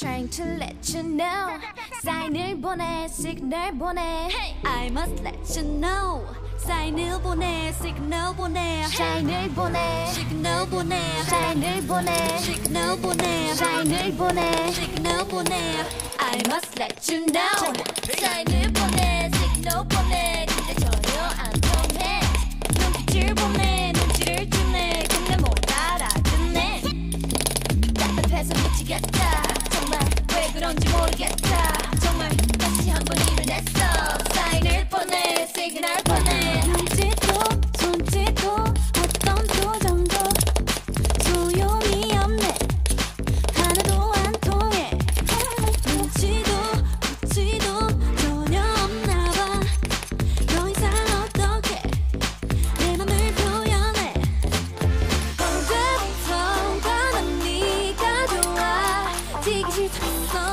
Trying to let you know 사인을 보내 시그널 보내 I must let you know 사인을 보내 시그널 보내 사인을 보내 시그널 보내 사인을 보내 시그널 보내 사인을 보내 시그널 보내 I must let you know 미치겠다. 정말 왜 그런지 모르겠다 一起创造